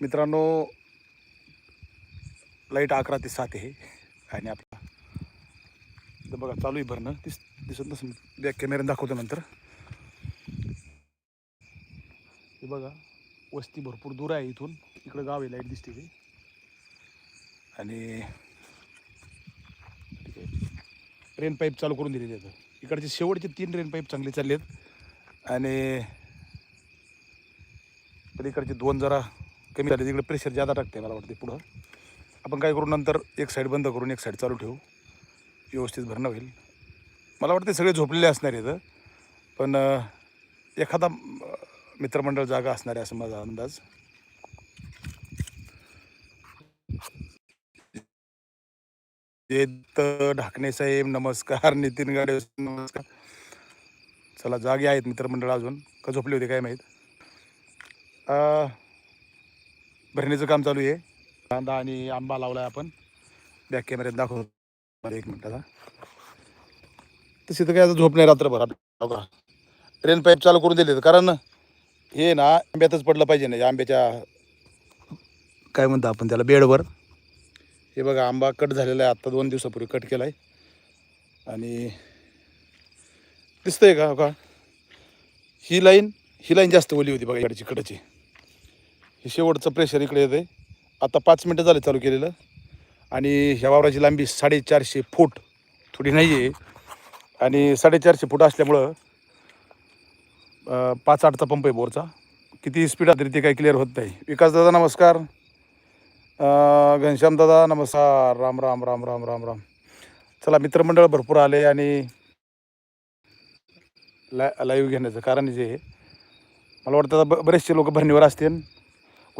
मित्रांनो लाइट अकरा ते सात आहे. आणि आपला तर बघा चालू आहे भरणं. दिस दिसत नसून बॅक कॅमेऱ्याने दाखवतो नंतर. हे बघा वस्ती भरपूर दूर आहे इथून. इकडं गाव आहे लाइट दिसते ते. आणि ठीक आहे. रेन पाईप चालू करून दिलेली आहेत. इकडचे शेवटचे तीन रेन पाईप चांगले चालले आहेत आणि पलीकडचे दोन जरा कमी झाले तिकडे प्रेशर जादा टाकते मला वाटते पुढं. आपण काय करू नंतर एक साईड बंद करून एक साईड चालू ठेवू. व्यवस्थित भरणं होईल. मला वाटते सगळे झोपलेले असणार आहेत पण एखादा मित्रमंडळ जागा असणार आहे असं माझा अंदाज. येत ढाकणे साहेब नमस्कार. नितीन गाडे नमस्कार. चला जागे आहेत मित्रमंडळ अजून. का झोपले होते काय माहीत? भरण्याचं भरणीचं काम चालू आहे. कांदा आणि आंबा लावलाय आपण. बॅक कॅमेऱ्यात दाखवतो मला एक मिनिटाचा. तशी तर काय आता झोप नाही रात्रभर. आपल्याला. ट्रेन पाईप चालू करून दिले कारण हे ना आंब्यातच पडलं पाहिजे ना. या आंब्याच्या काय म्हणतो आपण त्याला बेडवर. हे बघा आंबा कट झालेला आहे. आत्ता दोन दिवसापूर्वी कट केला आहे आणि दिसतंय का हो का? ही लाईन ही लाईन जास्त ओली होती बघा इकडची कडची हे शेवटचं प्रेशर इकडे येतं आता पाच मिनटं झाले चालू केलेलं. आणि ह्या वावराची लांबी साडेचारशे फूट थोडी नाही आहे आणि साडेचारशे फूट असल्यामुळं पाच आठचा पंप आहे बोरचा. किती स्पीड तरी ते काही क्लिअर होत नाही. विकास दादा नमस्कार. घनश्याम दादा नमस्कार. राम राम राम राम राम राम. चला मित्रमंडळ भरपूर आले आणि ला लाईव्ह घेण्याचं कारण जे आहे. मला वाटतं आता ब बरेचसे लोक भरणीवर असतील.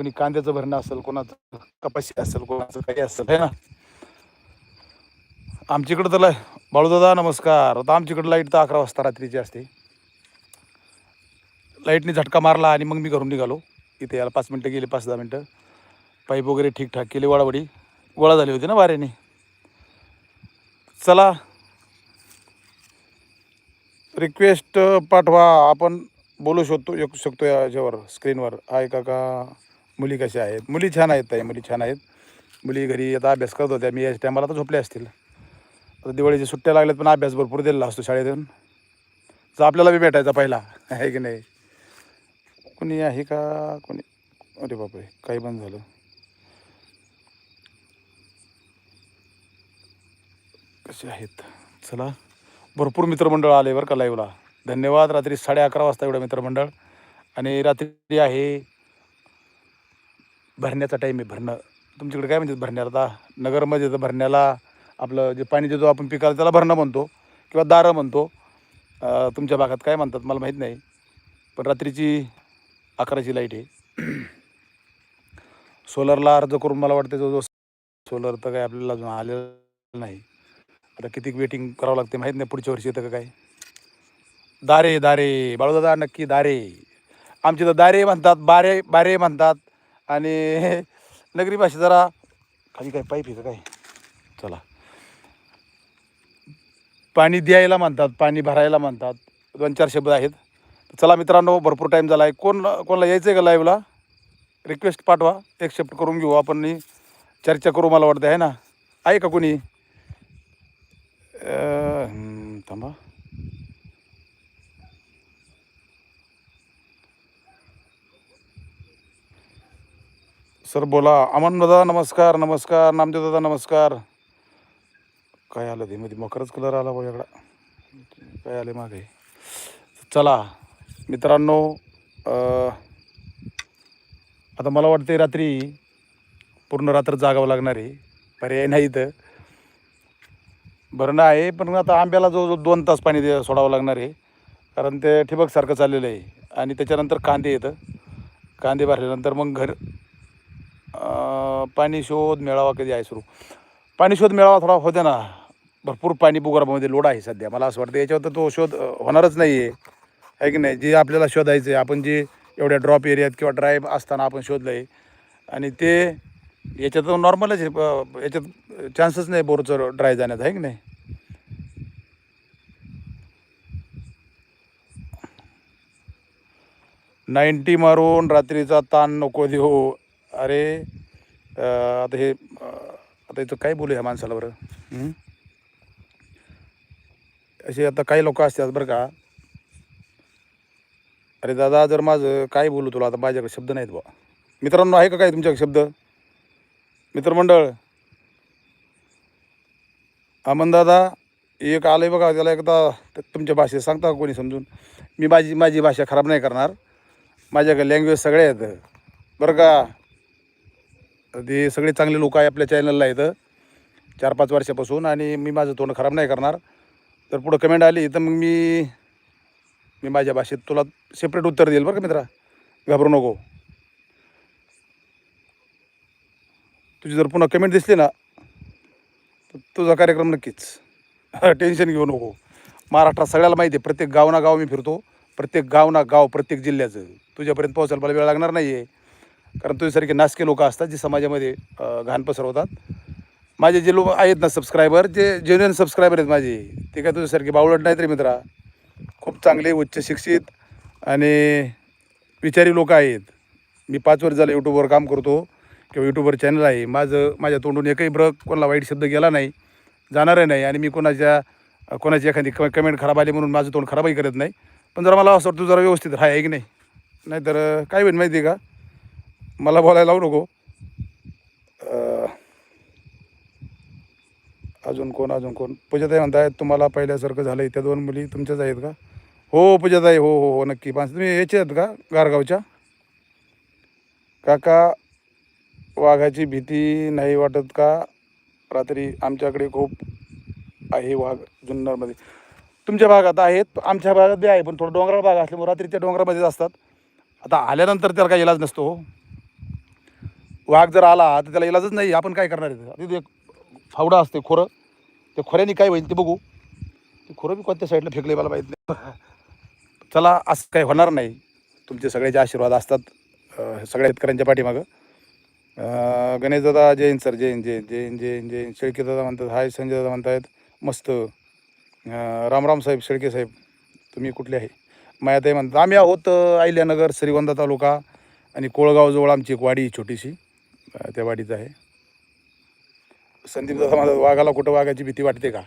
कोणी कांद्याचं भरणं असेल कोणाचं कपाशी असेल कोणाचं काही असेल आहे ना? आमच्याकडं तर बाळूदादा नमस्कार. आता आमच्याकडं लाइट तर अकरा वाजता रात्रीची असते. लाईटने झटका मारला आणि मग मी घरून निघालो. इथे याला पाच मिनटं गेले पाच दहा मिनटं. पाईप वगैरे ठीकठाक केले वडावडी. गोळा झाली होती ना वाऱ्याने? चला. रिक्वेस्ट पाठवा. आपण बोलू शकतो एक शकतो याच्यावर स्क्रीनवर. हाय काका. मुली कशा आहेत? मुली छान आहेत ताई मुली छान आहेत. मुली घरी आता अभ्यास करत होत्या. मी या टायमाला तर झोपल्या असतील. आता दिवाळीच्या सुट्ट्या लागल्यात पण अभ्यास भरपूर दिलेला असतो शाळेतून. तर आपल्याला बी भेटायचा पहिला. आहे की नाही? कोणी आहे का? कोणी? अरे बापरे काही बंद झालं. कसे आहेत? चला. भरपूर मित्रमंडळ आले बरं का लाईव्हला धन्यवाद. रात्री साडे अकरा वाजता एवढं मित्रमंडळ. आणि रात्री आहे भरण्याचा टाईम आहे भरणं. तुमच्याकडे काय म्हणतात भरण्याला? आता नगरमध्ये तर भरण्याला आपलं जे पाणी देतो आपण पिकाला त्याला भरणं म्हणतो किंवा दारं म्हणतो. तुमच्या भागात काय म्हणतात? मला माहीत नाही. पण रात्रीची अकराची लाइट आहे. सोलरला अर्ज करून मला वाटतं जो सोलर तर काय आपल्याला अजून आलेलं नाही. आता किती वेटिंग करावं लागते माहीत नाही पुढच्या वर्षी येतं का काय. दारे दारे. बाळूदादा नक्की दारे. आमचे तर दारे म्हणतात बारे बारे म्हणतात. आणि नगरी भाषा जरा खाली काय पाईप आहे का काय? चला. पाणी द्यायला म्हणतात पाणी भरायला म्हणतात. दोन चार शब्द आहेत. चला मित्रांनो भरपूर टाईम झाला आहे कोण कोणाला यायचं आहे का लाईव्हला रिक्वेस्ट पाठवा. एक्सेप्ट करून घेऊ. आपण नी चर्चा करू मला वाटतं आहे ना? आहे का कोणी? थांबा. सर बोला. अमन दादा नमस्कार नमस्कार. नामदेव दादा नमस्कार. काय आलं ते मध्ये मकरच कलर आला बघा काय आले मागे? चला मित्रांनो आता मला वाटते रात्री पूर्ण रात्र जागावं लागणार आहे. पर्याय नाही तर भरणं आहे पण आता आंब्याला जो जो दोन तास पाणी दे सोडावं लागणार आहे. कारण ते ठिबकसारखं चाललेलं आहे. आणि त्याच्यानंतर कांदे येतं कांदे भरल्यानंतर मग घर पाणी शोध मेळावा कधी आहे सुरू? पाणी शोध मेळावा थोडा होते ना. भरपूर पाणी भूगर्भामध्ये लोड आहे सध्या. मला असं वाटतं याच्यावर तर तो शोध होणारच नाही आहे आहे की नाही? जे आपल्याला शोधायचं आहे आपण जे एवढ्या ड्रॉप एरियात किंवा ड्राईव्ह असताना आपण शोधलं आहे आणि ते याच्यात नॉर्मलच आहे याच्यात चान्सच नाही बोरचं ड्राय जाण्यात आहे की नाही? नाईन्टी मारून रात्रीचा ताण नको देऊ. अरे आता हे आता इथं काय बोलू ह्या माणसाला बरं? असे आता काही लोक असतात बरं का. अरे दादा जर माझं काय बोलू तुला आता माझ्याकडे शब्द नाहीत बा मित्रांनो आहे का काय तुमच्याकडे शब्द? मित्रमंडळ? अमन दादा एक आलं आहे बघा त्याला एकदा तुमच्या भाषेत सांगता कोणी समजून? मी माझी माझी भाषा खराब नाही करणार. माझ्याकडे लँग्वेज सगळे आहेत. बरं का? ते सगळे चांगले लोक आहे आपल्या चॅनलला आहेत चार पाच वर्षापासून आणि मी माझं तोंड खराब नाही करणार. तर पुढं कमेंट आली तर मग मी मी माझ्या भाषेत तुला सेपरेट उत्तर देईल बरं का मित्रा? घाबरू नको. तुझी जर पुन्हा कमेंट दिसली ना तर तुझा कार्यक्रम नक्कीच. टेन्शन घेऊ नको. महाराष्ट्रात सगळ्याला माहिती आहे प्रत्येक गाव ना गाव मी फिरतो प्रत्येक गाव ना गाव प्रत्येक जिल्ह्याचं. तुझ्यापर्यंत पोहोचायला मला वेळ लागणार नाही आहे कारण तुझ्यासारखे नासके लोक असतात जे समाजामध्ये घाण पसरवतात. माझे जे लोक आहेत ना सबस्क्रायबर जे जेन्युअन सबस्क्रायबर आहेत माझे ते काय तुझ्यासारखे बावळट नाहीत रे मित्रा. खूप चांगले उच्च शिक्षित आणि विचारी लोक आहेत. मी पाच वर्ष झालं यूट्यूबवर काम करतो किंवा यूट्यूबवर चॅनल आहे. माझं माझ्या तोंडून एकही ब्र कोणाला वाईट शब्द गेला नाही जाणारही नाही आणि मी कोणाच्या कोणाची एखादी क कमेंट खराब आली म्हणून माझं तोंड खराबही करत नाही. पण जरा मला असं वाटतं जरा व्यवस्थित राहा आहे की नाही? नाहीतर काय होईल माहिती आहे का? मला बोलायला लावू नको. अजून कोण अजून कोण? पूजाताई म्हणताय तुम्हाला पहिल्यासारखं झालं त्या दोन मुली तुमच्याच आहेत का? हो पूजाताई हो हो हो नक्की. पाच तुम्ही याचे आहेत का गारगावच्या? काका वाघाची भीती नाही वाटत का? रात्री आमच्याकडे खूप आहे वाघ जुन्नरमध्ये. तुमच्या भागात आहेत आमच्या भागात बी आहे पण थोडं डोंगराळ भाग असल्यामुळे रात्री त्या डोंगरामध्येच असतात. आता आल्यानंतर त्याला काही इलाज नसतो हो. वाघ जर आला तर त्याला इलाजच नाही. आपण काय करणार आहे? तिथे एक फावडा असते खोरं. त्या खोऱ्याने काय होईल ते बघू. ते खोरं बी कोणत्या साईडला फेकले मला माहीत नाही. चला असं काही होणार नाही. तुमचे सगळ्याचे आशीर्वाद असतात सगळ्या शेतकऱ्यांच्या पाठीमागं. गणेश दादा जैन सर जैन जैन जैन जैन जैन. शेळके दादा म्हणतात हाय संजय दादा म्हणतायत मस्त. रामराम साहेब शेळके साहेब तुम्ही कुठले आहे? मायाताई म्हणतात आम्ही आहोत अहिल्यानगर श्रीगोंदा तालुका आणि कोळगावजवळ आमची एक वाडी छोटीशी. त्या वाडीचं आहे. संदीप दादा माझा वाघाला कुठं वाघाची भीती वाटते का?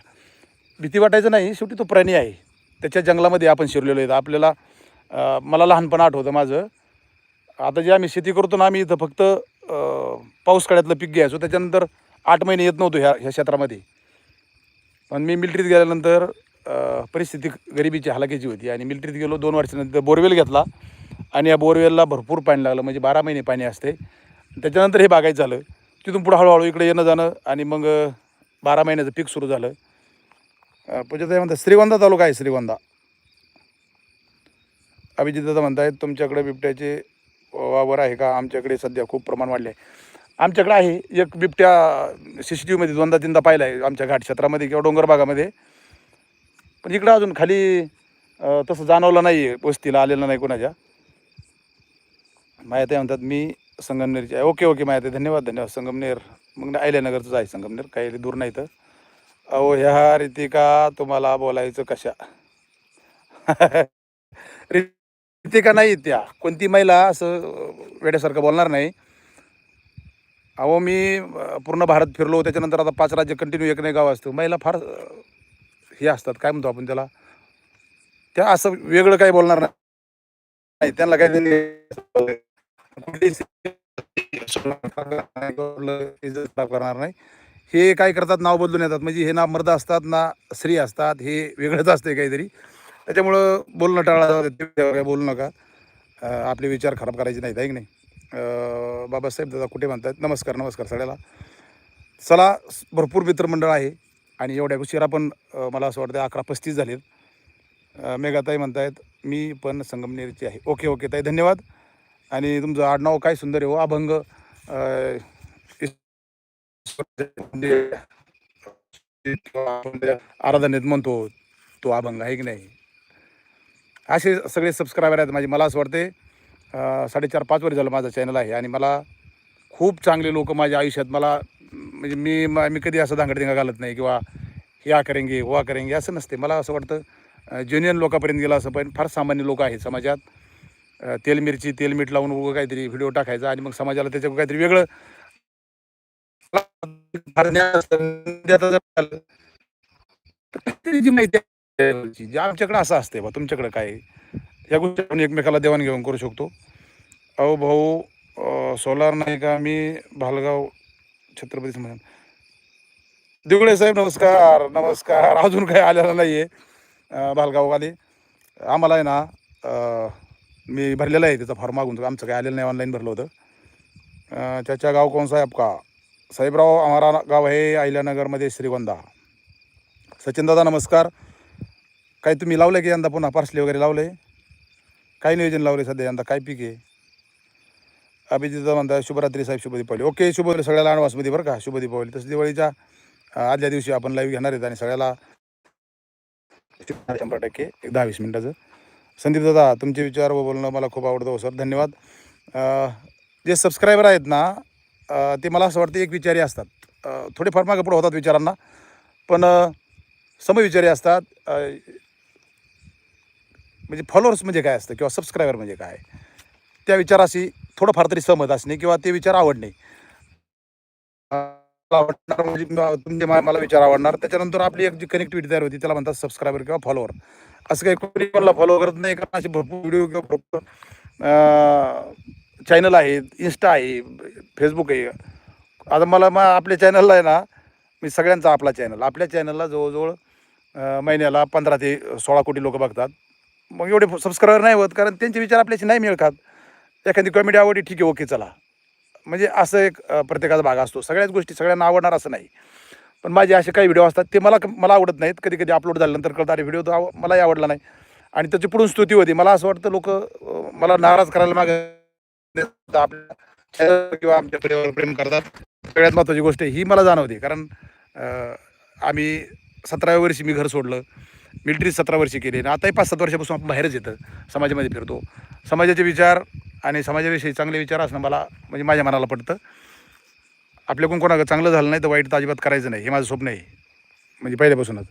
भीती वाटायचं नाही शेवटी तो प्राणी आहे. त्याच्या जंगलामध्ये आपण शिरलेलो आहेत. आपल्याला मला लहानपण आठवतं माझं. आता जे आम्ही शेती करतो ना आम्ही इथं फक्त पाऊस काळ्यातलं पीक घ्यायचो. त्याच्यानंतर आठ महिने येत नव्हतो ह्या ह्या क्षेत्रामध्ये. पण मी मिलिटरीत गेल्यानंतर परिस्थिती गरिबीची हलाखीची होती. आणि मिलिटरीत गेलो दोन वर्षानंतर बोरवेल घेतला. आणि या बोरवेलला भरपूर पाणी लागलं. म्हणजे बारा महिने पाणी असते. त्याच्यानंतर हे बागायत झालं. तिथून पुढं हळूहळू इकडे येणं जाणं आणि मग बारा महिन्याचं पीक सुरू झालं. अं, पूजाताई म्हणतात श्रीगोंदा तालुका आहे श्रीगोंदा. अभिजितदा दादा म्हणतायत तुमच्याकडे बिबट्याचे वावर आहे का? आमच्याकडे सध्या खूप प्रमाण वाढले आहे. आमच्याकडे आहे एक बिबट्या सी सी टी व्हीमध्ये दोनदा तीनदा पाहिला आहे आमच्या घाट क्षेत्रामध्ये किंवा डोंगर भागामध्ये. पण इकडं अजून खाली तसं जाणवलं नाही आहे वस्तीला आलेलं नाही कोणाच्या. माहिती म्हणतात मी संगमनेरची आहे. ओके ओके माहिती धन्यवाद धन्यवाद. संगमनेर. मग अहिल्यानगरचंच आहे संगमनेर. काही दूर नाही तर अहो ह्या रितिका तुम्हाला बोलायचं कशा? रितिका नाही त्या? कोणती महिला असं वेड्यासारखं बोलणार नाही? अहो मी पूर्ण भारत फिरलो. त्याच्यानंतर आता पाच राज्य कंटिन्यू एक नाही गाव असतो. महिला फार हे असतात. काय म्हणतो आपण त्याला? त्या असं वेगळं काही बोलणार नाही. त्यांना काही करणार नाही हे काय करतात? नाव बदलून येतात. म्हणजे हे ना मर्द असतात ना स्त्री असतात हे वेगळंच असते काहीतरी. त्याच्यामुळं बोलणं टाळा बोलू नका. आपले विचार खराब करायचे नाहीत आहे की नाही? बाबासाहेब दादा कुठे म्हणतात? नमस्कार नमस्कार सगळ्याला. चला भरपूर मित्रमंडळ आहे आणि एवढ्या उशिरा पण मला असं वाटतं अकरा पस्तीस झालेत. मेघाताई म्हणतायत मी पण संगमनेरची आहे. ओके ओके ताई धन्यवाद. आणि तुमचं आडनाव काय सुंदर आहे हो अभंग आराधनेत म्हणतो तो अभंग आहे की नाही? असे सगळे सबस्क्रायबर आहेत माझे. मला असं वाटते साडेचार पाच वर्ष झालं माझं चॅनल आहे आणि मला खूप चांगले लोक माझ्या आयुष्यात मला म्हणजे मी मी कधी असं धांगडधिंगा घालत नाही किंवा ह्या करेंगे वा करेंगे असं नसते मला असं वाटतं जेन्युअन लोकांपर्यंत गेलं असं पण फार सामान्य लोक आहेत समाजात. तेल मिरची तेल मीठ लावून उगं काहीतरी व्हिडिओ टाकायचा आणि मग समाजाला त्याच्यावर काहीतरी वेगळं जी माहिती आमच्याकडे असं असते बा तुमच्याकडे काय या गोष्टी आपण एकमेकाला देवाणघेवाण करू शकतो. अहो भाऊ सोलार नाही का? मी भालगाव छत्रपती समजा दिगुळे साहेब नमस्कार नमस्कार. अजून काही आलेला नाही आहे भालगाववाले. आम्हाला आहे ना मी भरलेलं आहे त्याचा फॉर्म मागून. आमचं काही आलेलं नाही ऑनलाईन भरलं होतं. त्याच्या गाव कोण साहेब का? साहेबराव हमारा गाव आहे अहिल्यानगरमध्ये श्रीगोंदा. सचिन दादा नमस्कार. काय तुम्ही लावलं की यंदा पुन्हा? पार्सली वगैरे लावले काय नियोजन लावले सध्या यंदा? काय पीक आहे? अभिजित म्हणता शुभरात्री साहेब शुभ दीपावली. ओके शुभ सगळ्याला अडवान्समध्ये बरं का? शुभ दीपावली. तसं दिवाळीच्या आदल्या दिवशी आपण लाईव्ह घेणार आहेत आणि सगळ्याला शंभर टक्के एक दहा वीस मिनटाचं. संदीप दादा तुमचे विचार व बोलणं मला खूप आवडतं हो सर. धन्यवाद. जे सबस्क्रायबर आहेत ना ते मला असं वाटतं एक विचारी असतात. थोडे थोडेफार मागे पुढे होतात विचारांना. पण समविचारी असतात. म्हणजे फॉलोअर्स म्हणजे काय असतं किंवा सबस्क्रायबर म्हणजे काय? त्या विचाराशी थोडंफार तरी सहमत असणे किंवा ते विचार आवडणे. मला आवडणार म्हणजे तुमचे मला विचार आवडणार. त्याच्यानंतर आपली एक जी कनेक्टिव्हिटी तयार होती त्याला म्हणतात सबस्क्रायबर किंवा फॉलोअर असं काही कोणी कोणाला फॉलो करत नाही कारण असे भरपूर व्हिडिओ किंवा भरपूर चॅनल आहेत इन्स्टा आहे फेसबुक आहे. आता मला मग आपल्या चॅनलला आहे ना मी सगळ्यांचा आपला चॅनल आपल्या चॅनलला जवळजवळ महिन्याला पंधरा ते सोळा कोटी लोक बघतात. मग एवढे सबस्क्रायबर नाही होत कारण त्यांचे विचार आपल्याशी नाही मिळतात एखादी कॉमेडी आवडली ठीक आहे ओके चला. म्हणजे असं एक प्रत्येकाचा भाग असतो. सगळ्याच गोष्टी सगळ्यांना आवडणार असं नाही. पण माझे असे काही व्हिडिओ असतात ते मला मला आवडत नाहीत. कधी कधी अपलोड झाल्यानंतर कळतं अरे व्हिडिओ तर मलाही आवडला नाही. आणि त्याची पुढून स्तुती होती. मला असं वाटतं लोक मला नाराज करायला मागे आपल्या किंवा आमच्या व्हिडिओवर प्रेम करतात. सगळ्यात महत्त्वाची गोष्ट ही मला जाणवते. कारण आम्ही सतराव्या वर्षी मी घर सोडलं. मिलिटरी सतरा वर्षी केली. आणि आताही पाच सात वर्षापासून आपण बाहेरच येतं समाजामध्ये फिरतो. समाजाचे विचार आणि समाजाविषयी चांगले विचार असणं मला म्हणजे माझ्या मनाला पडतं. आपल्याकडून कोणाकडे चांगलं झालं नाही तर वाईट तर अजिबात करायचं नाही. हे माझं स्वप्न आहे. म्हणजे पहिल्यापासूनच.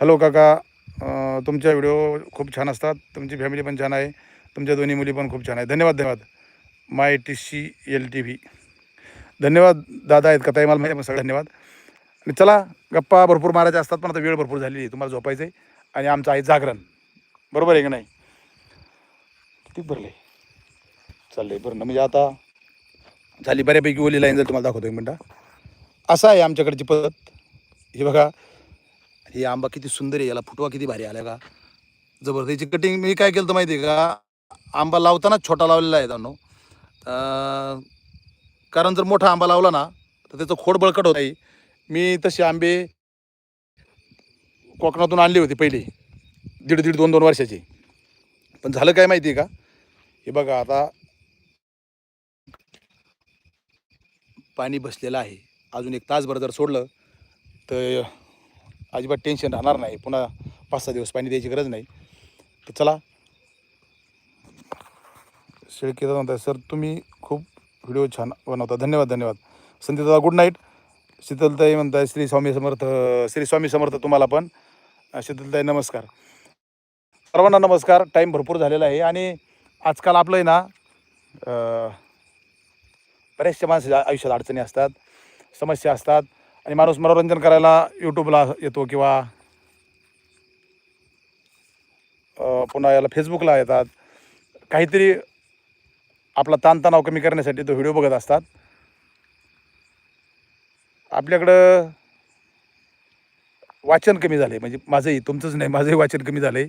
हॅलो काका. तुमच्या व्हिडिओ खूप छान असतात. तुमची फॅमिली पण छान आहे. तुमच्या दोन्ही मुली पण खूप छान आहे धन्यवाद धन्यवाद. My T C L T V. धन्यवाद दादा आहेत का? ताई मला माहिती आहे, सगळं धन्यवाद. आणि चला गप्पा भरपूर मारायच्या असतात पण आता वेळ भरपूर झालेली आहे. तुम्हाला झोपायचं आहे. आणि आमचं आहे जागरण. बरोबर आहे की नाही? किती बरं चाललं आहे बरं ना म्हणजे आता झाली बऱ्यापैकी ओली लाईन जर तुम्हाला दाखवतो एक मिनटं. असं आहे आमच्याकडची पद्धत. हे बघा. हे आंबा किती सुंदर आहे. याला फुटवा किती भारी आला का? जबरदस्तीची कटिंग मी काय केलं तर माहिती आहे का? आंबा लावतानाच छोटा लावलेला आहे त्यांनो कारण जर मोठा आंबा लावला ना तर त्याचं खोड बळकट होत नाही. मी तसे आंबे कोकणातून आणली होती पहिली. दीड दीड दोन दोन वर्षाची. पण झालं काय माहिती आहे का? हे बघा आता पाणी बसलेलं आहे. अजून एक तासभर जर सोडलं तर अजिबात टेन्शन राहणार नाही. पुन्हा पाच सहा दिवस पाणी द्यायची गरज नाही. तर चला. शेळकेदा म्हणताय सर तुम्ही खूप व्हिडिओ छान बनवता. धन्यवाद धन्यवाद. संदीप दादा गुड नाईट. शीतलताई म्हणताय श्री स्वामी समर्थ श्री स्वामी समर्थ तुम्हाला पण. शीतलताई नमस्कार. सर्वांना नमस्कार. टाईम भरपूर झालेला आहे आणि आजकाल आपलं आहे ना बऱ्याचशा माणसाच्या आयुष्यात अडचणी असतात समस्या असतात आणि माणूस मनोरंजन करायला यूट्यूबला येतो किंवा पुन्हा याला फेसबुकला येतात. काहीतरी आपला ताणतणाव कमी करण्यासाठी तो व्हिडिओ बघत असतात. आपल्याकडं वाचन कमी झालं आहे म्हणजे माझंही तुमचंच नाही माझंही वाचन कमी झालं आहे